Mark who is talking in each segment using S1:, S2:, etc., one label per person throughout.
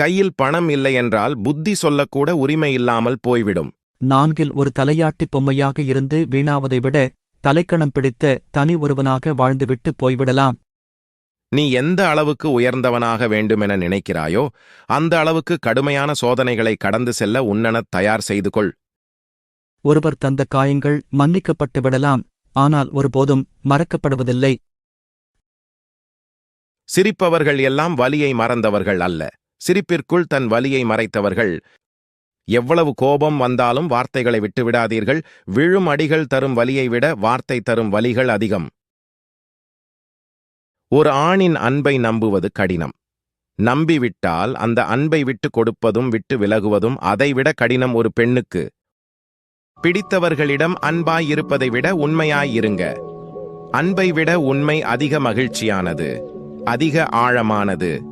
S1: கையில் பணம் இல்லை என்றால் புத்தி சொல்லக்கூட உரிமை இல்லாமல் போய்விடும்.
S2: நான்கில் ஒரு தலையாட்டிப் பொம்மையாக இருந்து வீணாவதை விட தலைக்கணம் பிடித்த தனி ஒருவனாக வாழ்ந்துவிட்டு போய்விடலாம்.
S1: நீ எந்த அளவுக்கு உயர்ந்தவனாக வேண்டுமென நினைக்கிறாயோ அந்த அளவுக்கு கடுமையான சோதனைகளை கடந்து செல்ல உன்னனத் தயார் செய்து கொள்.
S2: ஒருவர் தந்த காயங்கள் மன்னிக்கப்பட்டு விடலாம் ஆனால் ஒருபோதும் மறக்கப்படுவதில்லை.
S1: சிரிப்பவர்கள் எல்லாம் வலியை மறந்தவர்கள் அல்ல. சிரிப்பிற்குள் தன் வலியை மறைத்தவர்கள். எவ்வளவு கோபம் வந்தாலும் வார்த்தைகளை விட்டு விடாதீர்கள் விழும் அடிகள் தரும் வலியை விட வார்த்தை தரும் வலிகள் அதிகம். ஒரு ஆணின் அன்பை நம்புவது கடினம். நம்பிவிட்டால் அந்த அன்பை விட்டு கொடுப்பதும் விட்டு விலகுவதும் அதைவிட கடினம் ஒரு பெண்ணுக்கு. பிடித்தவர்களிடம் அன்பாய் இருப்பதை விட உண்மையாய் இருங்க அன்பை விட உண்மை அதிக மகிழ்ச்சியானது. அதிக ஆழமானது.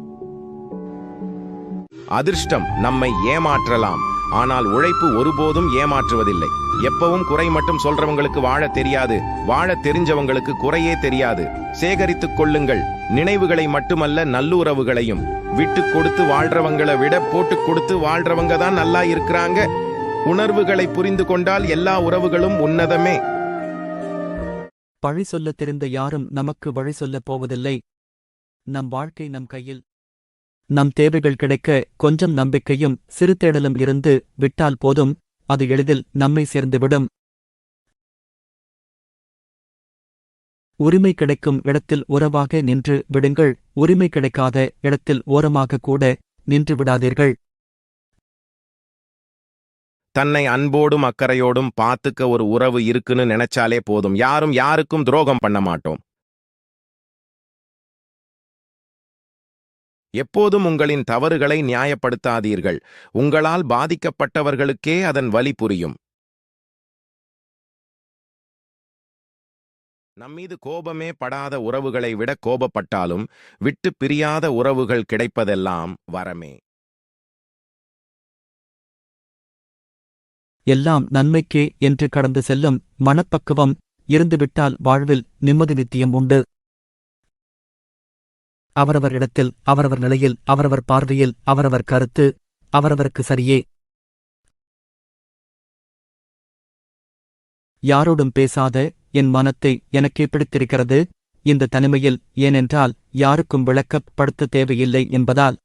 S1: அதிர்ஷ்டம் நம்மை ஏமாற்றலாம். ஆனால் உழைப்பு ஒருபோதும் ஏமாற்றுவதில்லை. எப்பவும் குறை மட்டும் சொல்றவங்களுக்கு வாழ தெரியாது. வாழ தெரிஞ்சவங்களுக்கு குறையே தெரியாது. சேகரித்துக் கொள்ளுங்கள். நினைவுகளை மட்டுமல்ல நல்லுறவுகளையும். விட்டு கொடுத்து வாழ்றவங்கள விட போட்டு கொடுத்து வாழ்றவங்க தான் நல்லா இருக்கிறாங்க. உணர்வுகளை புரிந்து கொண்டால் எல்லா உறவுகளும் உன்னதமே.
S2: பழி சொல்லத் தெரிந்த யாரும் நமக்கு வழி சொல்லப் போவதில்லை. நம் வாழ்க்கை நம் கையில் நம் தேவைகள் கிடைக்க கொஞ்சம் நம்பிக்கையும் சிறு தேடலும் இருந்து விட்டால் போதும் அது எளிதில் நம்மை சேர்ந்துவிடும். உரிமை கிடைக்கும் இடத்தில் உறவாக நின்று விடுங்கள் உரிமை கிடைக்காத இடத்தில் ஓரமாக கூட நின்று விடாதீர்கள்.
S1: தன்னை அன்போடும் அக்கறையோடும் பாத்துக்க ஒரு உறவு இருக்குன்னு நினைச்சாலே போதும். யாரும் யாருக்கும் துரோகம் பண்ண மாட்டோம். எப்போதும் உங்களின் தவறுகளை நியாயப்படுத்தாதீர்கள். உங்களால் பாதிக்கப்பட்டவர்களுக்கே அதன் வலி புரியும். நம்மீது கோபமே படாத உறவுகளை விட கோபப்பட்டாலும் விட்டு பிரியாத உறவுகள் கிடைப்பதெல்லாம் வரமே.
S2: எல்லாம் நன்மைக்கே என்று கடந்து செல்லும் மனப்பக்குவம் இருந்துவிட்டால் வாழ்வில் நிம்மதி நித்தியம் உண்டு. அவரவர் இடத்தில் அவரவர் நிலையில் அவரவர் பார்வையில் அவரவர் கருத்து அவரவருக்கு சரியே. யாரோடும் பேசாத என் மனத்தை எனக்கே பிடித்திருக்கிறது. இந்த தனிமையில் ஏனென்றால் யாருக்கும் விளக்கப்படுத்த தேவையில்லை என்பதால்.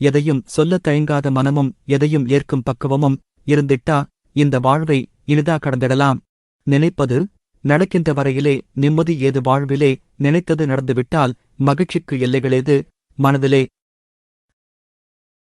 S2: எதையும் சொல்லத் தயங்காத மனமும் எதையும் ஏற்கும் பக்குவமும் இருந்திட்டா இந்த வாழ்வை இனிதா கடந்திடலாம். நினைப்பது நடக்கின்ற வரையிலே நிம்மதி ஏது வாழ்விலே நினைத்தது நடந்துவிட்டால் மகிழ்ச்சிக்கு எல்லைகளேது. மனதிலே